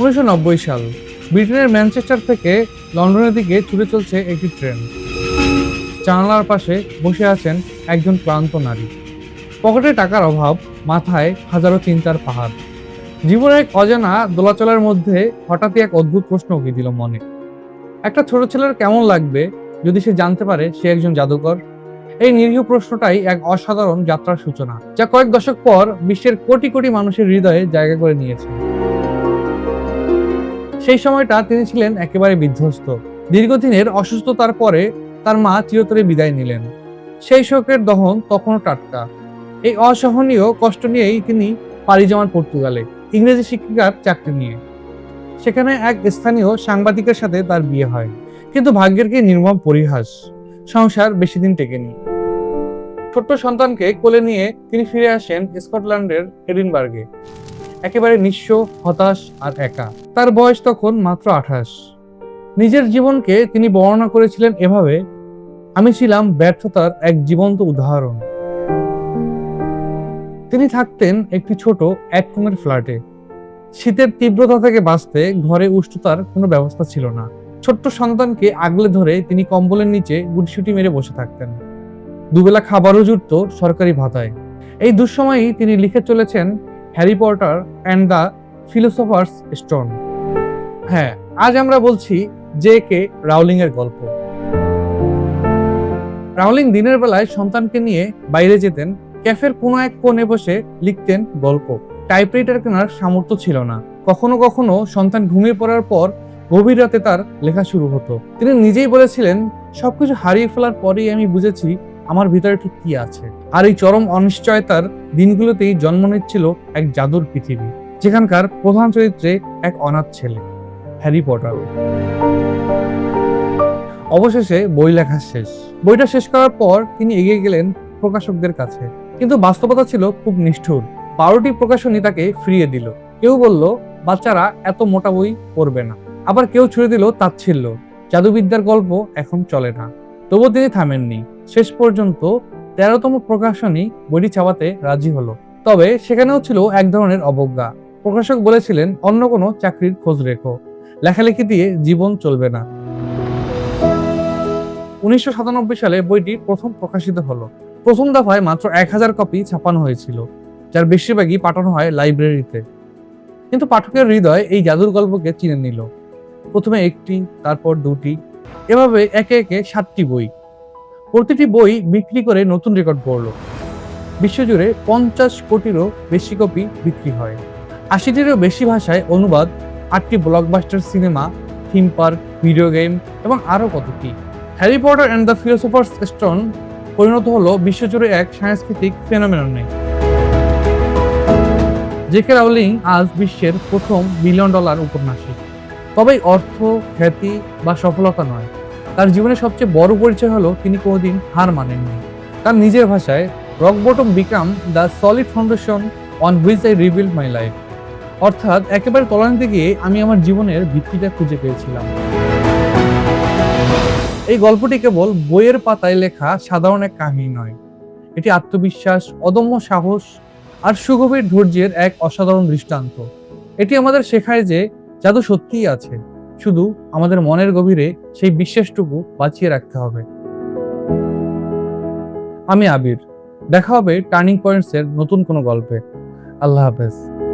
উনিশশো নব্বই সাল ব্রিটেনের ম্যানচেস্টার থেকে লন্ডনের দিকে ছুটে চলছে একটি ট্রেন। জানালার পাশে বসে আছেন একজন ক্লান্ত নারী। পকেটে টাকার অভাব, মাথায় হাজারো চিন্তার পাহাড়। জীবনের এক অজানা দোলাচলের মধ্যে হঠাৎই এক অদ্ভুত প্রশ্ন উকি দিল মনে। একটা ছোট ছেলের কেমন লাগবে যদি সে জানতে পারে সে একজন জাদুকর? এই নিরীহ প্রশ্নটাই এক অসাধারণ যাত্রার সূচনা, যা কয়েক দশক পর বিশ্বের কোটি কোটি মানুষের হৃদয়ে জায়গা করে নিয়েছে। সেই সময়টা তিনি ছিলেন একেবারে বিধ্বস্ত। দীর্ঘদিনের অসুস্থতার পরে তার মা চিরতরে বিদায় নিলেন। সেই শোকের দহন তখনও টাটকা। এই অসহনীয় কষ্ট নিয়েই তিনি পাড়ি জমান পর্তুগালে, ইংরেজি শিক্ষিকার চাকরি নিয়ে। সেখানে এক স্থানীয় সাংবাদিকের সাথে তার বিয়ে হয়। কিন্তু ভাগ্যের কি নির্মম পরিহাস? সংসার বেশি দিন টেকেনি। ছোট্ট সন্তানকে কোলে নিয়ে তিনি ফিরে আসেন স্কটল্যান্ডের এডিনবার্গে। একেবারে নিঃস্ব, হতাশ আর একা। তার বয়স তখন মাত্র আঠাশ। নিজের জীবনকে তিনি বর্ণনা করেছিলেন এভাবে, আমি ছিলাম ব্যর্থতার এক জীবন্ত উদাহরণ। তিনি থাকতেন একটি ছোট এক রুমের ফ্ল্যাটে। শীতের তীব্রতা থেকে বাঁচতে ঘরে উষ্ণতার কোনো ব্যবস্থা ছিল না। ছোট্ট সন্তানকে আগলে ধরে তিনি কম্বলের নিচে গুটিসুটি মেরে বসে থাকতেন। দুবেলা খাবারও জুটত সরকারি ভাতায়। এই দুঃসময়েই তিনি লিখে চলেছেন Harry Potter and the Philosopher's Stone. হ্যাঁ আজ আমরা বলছি জে কে রাউলিং এর গল্প। রাউলিং দিনের বেলায় সন্তানকে নিয়ে বাইরে যেতেন, ক্যাফের কোনো এক কোণে বসে লিখতেন গল্প। টাইপরাইটার কেনার সামর্থ্য ছিল না। কখনো কখনো সন্তান ঘুমিয়ে পড়ার পর গভীর রাতে তার লেখা শুরু হতো। তিনি নিজেই বলেছিলেন, সবকিছু হারিয়ে ফেলার পরেই আমি বুঝেছি আমার ভিতরে ঠিক কি আছে? আর এই চরম অনিশ্চয়তার দিনগুলোতেই জন্ম নিচ্ছিল এক জাদুর পৃথিবী, যেখানকার প্রধান চরিত্রে এক অনাথ ছেলে, হ্যারি পটার। অবশেষে বই লেখা শেষ। বইটা শেষ করার পর তিনি এগিয়ে গেলেন প্রকাশকদের কাছে। কিন্তু বাস্তবতা ছিল খুব নিষ্ঠুর। বারোটি প্রকাশনী তাকে ফিরিয়ে দিল। কেউ বলল, বাচ্চারা, এত মোটা বই পড়বে না। আবার কেউ ছুড়ে দিল, তাচ্ছিল্য। জাদুবিদ্যার গল্প এখন চলে না। তবুও তিনি থামেননি। শেষ পর্যন্ত তেরোতম প্রকাশনী বইটি ছাপাতে রাজি হলো। তবে সেখানেও ছিল এক ধরনের অবজ্ঞা। প্রকাশক বলেছিলেন, অন্য কোনো চাকরির খোঁজ রেখো। লেখালেখি দিয়ে জীবন চলবে না। উনিশশো সাতানব্বই সালে বইটি প্রথম প্রকাশিত হলো। প্রথম দফায় মাত্র এক হাজার কপি ছাপানো হয়েছিল, যার বেশিরভাগই পাঠানো হয় লাইব্রেরিতে। কিন্তু পাঠকের হৃদয় এই জাদুর গল্পকে চিনে নিল। প্রথমে একটি, তারপর দুটি, এভাবে একে একে সাতটি বই। প্রতিটি বই বিক্রি করে নতুন রেকর্ড গড়ল বিশ্বজুড়ে পঞ্চাশ কোটিরও বেশি কপি বিক্রি হয়। আশিটিরও বেশি ভাষায় অনুবাদ, আটটি blockbuster cinema theme park video game এবং আরও কত কি। Harry Potter and the Philosopher's Stone পরিণত হলো বিশ্বজুড়ে এক সাংস্কৃতিক ফেনোমেননে। জেকে রাউলিং আজ বিশ্বের প্রথম বিলিয়ন ডলার উপন্যাসিক। তবে অর্থ, খ্যাতি বা সফলতা নয়। তার জীবনের সবচেয়ে বড় পরিচয় হলো তিনি কোনোদিন হার মানেননি। তার নিজের ভাষায়, rock bottom become the solid foundation on which I rebuild my life. অর্থাৎ একেবারে তলানিতে গিয়ে আমি আমার জীবনের ভিত্তিটা খুঁজে পেয়েছিলাম। এই গল্পটি কেবল বইয়ের পাতায় লেখা সাধারণ এক কাহিনী নয়। এটি আত্মবিশ্বাস, অদম্য সাহস আর সুগভীর ধৈর্যের এক অসাধারণ দৃষ্টান্ত। এটি আমাদের শেখায় যে জাদু সত্যিই আছে। শুধু আমাদের মনের গভীরে সেই বিশ্বাসটুকু বাঁচিয়ে রাখতে হবে। আমি আবির। দেখা হবে টার্নিং পয়েন্টসের নতুন কোনো গল্পে। আল্লাহ হাফেজ।